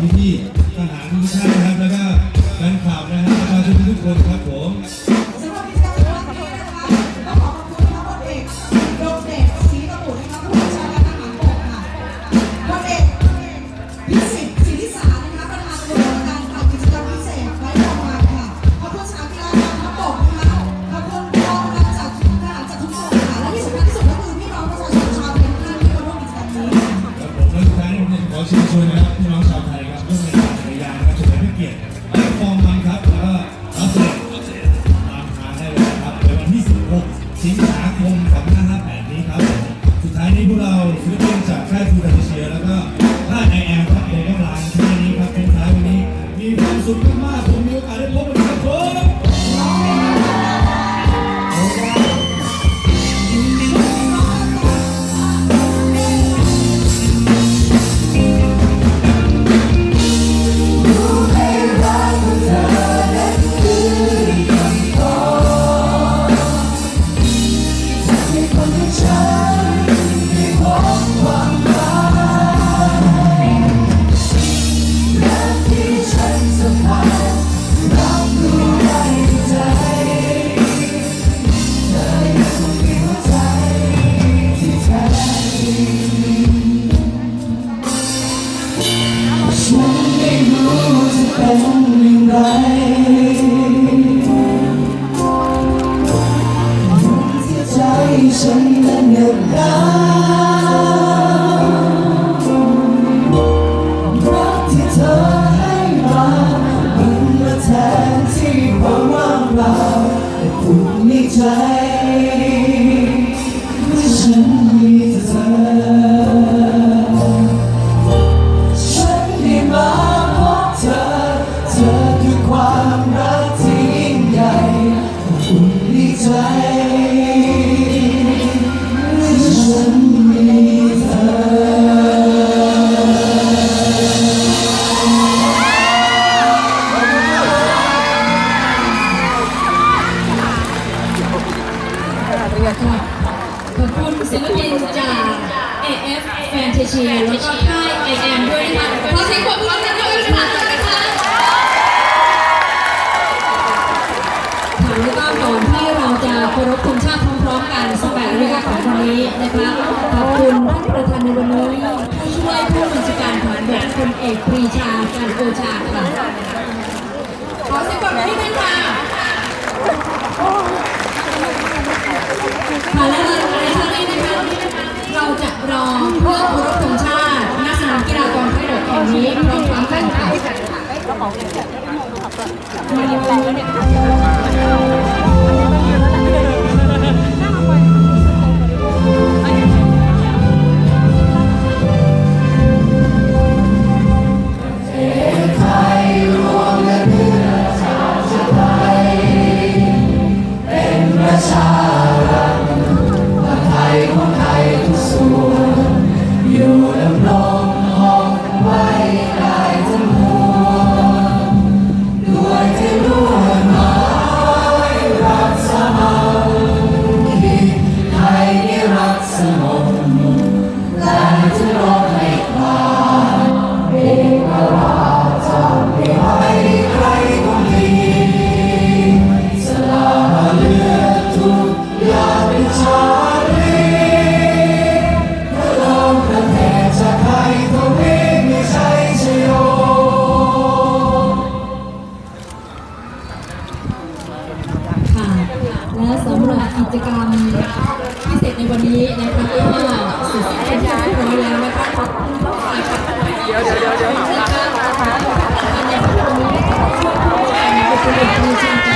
พี่ๆทหารทุกท่านนะครับ แล้วก็แฟนคลับนะฮะประชาชนทุกคนครับผมต้องขอขอบคุณนะคะพลเอกโดมเดชศรีตะบุตรนะคะผู้บัญชาการทหารบกค่ะพลเอกพิสิทธิ์สิทิสารนะคะประธานกรรมการจัดกิจกรรมพิเศษไร้ปมาค่ะขอบคุณสามกีฬากงทัพบกนะคะขอบคุณกองกำลัจากทหารจากทุกส่นค่ะและที่สำคัญที่สุดก็คือพี่น้องประชาชนชาวไทยทุกท่านาร่วมกิจกรรมนี้ ครับผมแล้วสุดเลยขอเชิญชวนนะครับพี่น้องชาวไทย ศิลปินจากค่ายคูดาเชียแล้วก็ค่ายไอแอล ฉันนั้นเหน็บหนาวรักที่เธอให้มามันมาแทนที่ความว่างเปล่าแต่ผูกในใจ แล้วก็ค่าย AM ด้วยนะคะขอเสียงปรบมือให้กับทุกท่านด้วยนะคะค่ะแล้วก็ก่อนที่เราจะเคารพธงชาติพร้อมๆกัน18นาฬิกาของวันนี้นะคะขอบคุณท่านประธานในวันนี้ผู้ช่วยผู้บัญชาการฐานบกพลเอกปรีชาการโอชาค่ะขอเสียงปรบมือให้ท่านค่ะค่ะและในช่วงนี้นะคะเราจะรอเพื่อเคารพธงชาติ และสำหรับกิจกรรมพิเศษในวันนี้นะคะก็เสร็จสิ้นเป็นที่เรียบร้อยแล้วนะคะขอบคุณทุกฝ่ายค่ะเดี๋ยวเดี๋ยวเดี๋ยวนะคะในวันนี้ช่วยผู้ชายในกลุ่มปรีชา